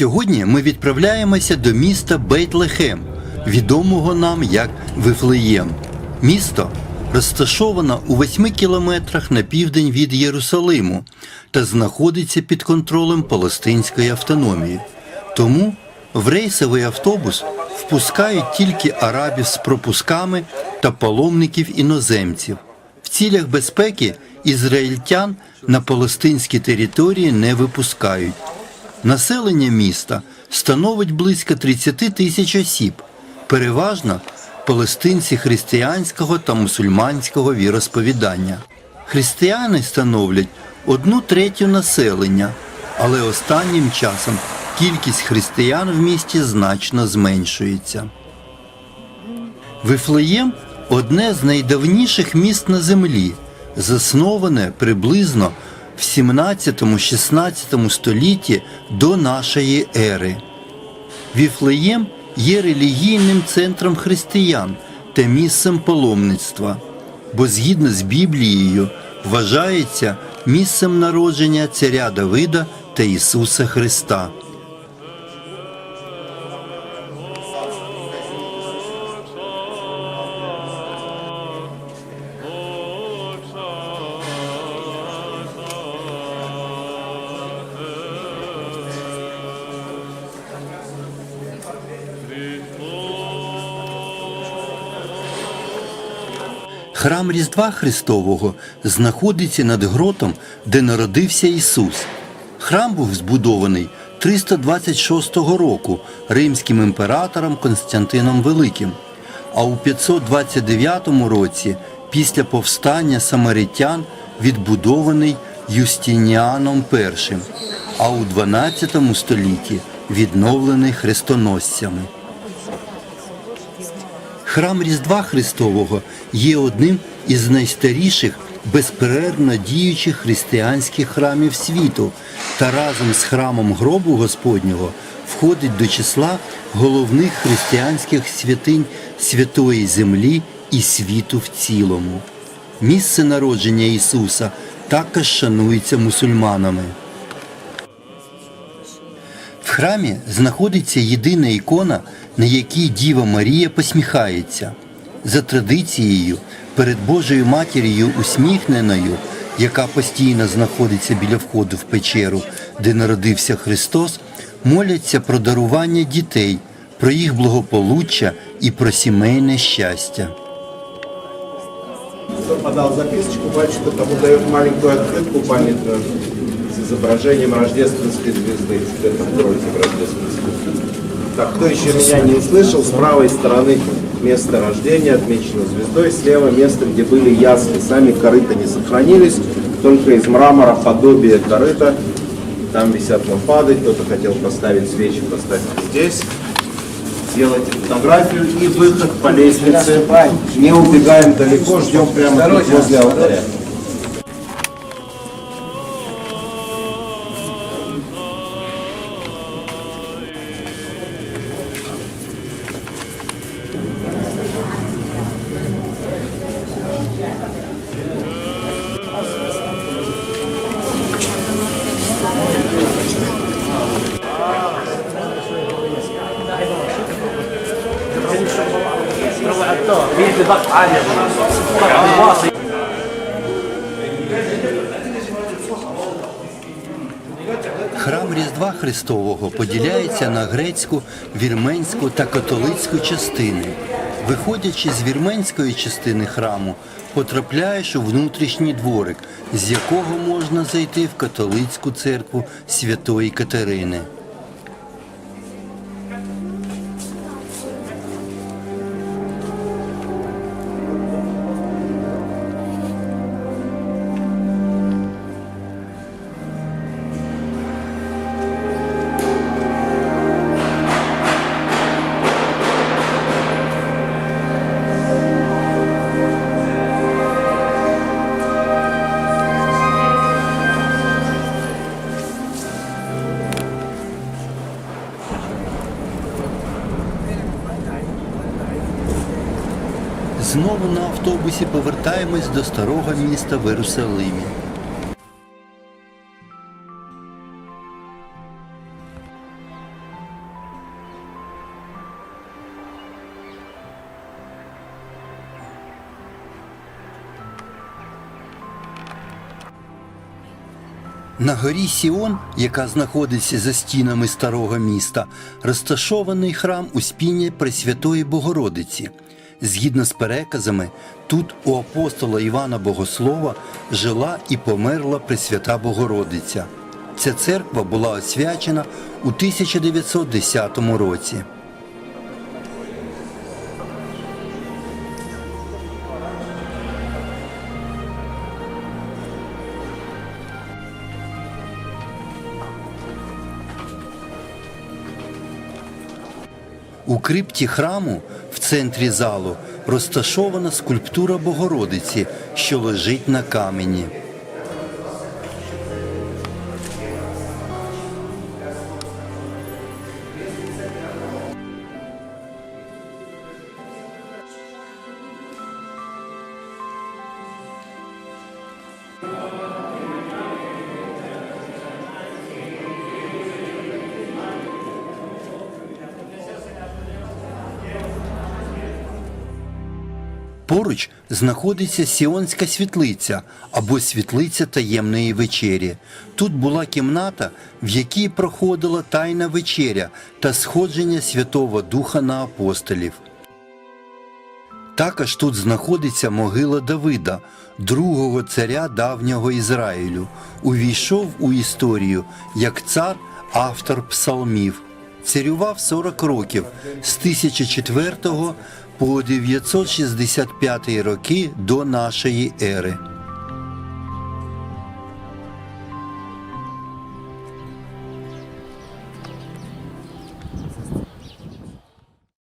Сьогодні ми відправляємося до міста Бейтлехем, відомого нам як Вифлеєм. Місто розташовано у 8 кілометрах на південь від Єрусалиму та знаходиться під контролем Палестинської автономії. Тому в рейсовий автобус впускають тільки арабів з пропусками та паломників іноземців. В цілях безпеки ізраїльтян на палестинські території не випускають. Населення міста становить близько 30 тисяч осіб, переважно палестинці християнського та мусульманського віросповідання. Християни становлять одну третю населення, але останнім часом кількість християн в місті значно зменшується. Вифлеєм одне з найдавніших міст на землі, засноване приблизно в 17-16 столітті до нашої ери. Віфлеєм є релігійним центром християн та місцем паломництва, бо згідно з Біблією вважається місцем народження царя Давида та Ісуса Христа. Храм Різдва Христового знаходиться над гротом, де народився Ісус. Храм був збудований 326 року римським імператором Константином Великим, а у 529 році після повстання самаритян відбудований Юстиніаном І, а у 12 столітті відновлений хрестоносцями. Храм Різдва Христового є одним із найстаріших безперервно діючих християнських храмів світу та разом з храмом гробу Господнього входить до числа головних християнських святинь святої землі і світу в цілому. Місце народження Ісуса також шанується мусульманами. В храмі знаходиться єдина ікона, на якій Діва Марія посміхається. За традицією, перед Божою матір'ю усміхненою, яка постійно знаходиться біля входу в печеру, де народився Христос, моляться про дарування дітей, про їх благополуччя і про сімейне щастя. Кто подал записочку, батюшка тому дает маленькую открытку памятную с изображением рождественской звезды, против рождественской звезды. Так, кто еще меня не услышал, с правой стороны место рождения отмечено звездой, слева место, где были ясли. Сами корыта не сохранились, только из мрамора подобие корыта. Там висят лампады, кто-то хотел поставить свечи, поставьте здесь. Сделайте фотографию и выход по лестнице. Не убегаем далеко, ждем прямо возле алтаря. Bir bak Храм Різдва Христового поділяється на грецьку, вірменську та католицьку частини. Виходячи з вірменської частини храму, потрапляєш у внутрішній дворик, з якого можна зайти в католицьку церкву Святої Катерини. Знову на автобусі повертаємось до старого міста в Єрусалимі. На горі Сіон, яка знаходиться за стінами старого міста, розташований храм у Успіння Пресвятої Богородиці. Згідно з переказами, тут у апостола Івана Богослова жила і померла Пресвята Богородиця. Ця церква була освячена у 1910 році. У крипті храму в центрі залу розташована скульптура Богородиці, що лежить на камені. Поруч знаходиться Сіонська світлиця або світлиця таємної вечері. Тут була кімната, в якій проходила тайна вечеря та сходження Святого Духа на апостолів. Також тут знаходиться могила Давида, другого царя давнього Ізраїлю. Увійшов у історію як цар, автор псалмів. Царював 40 років з 1004 по 965 роки до нашої ери.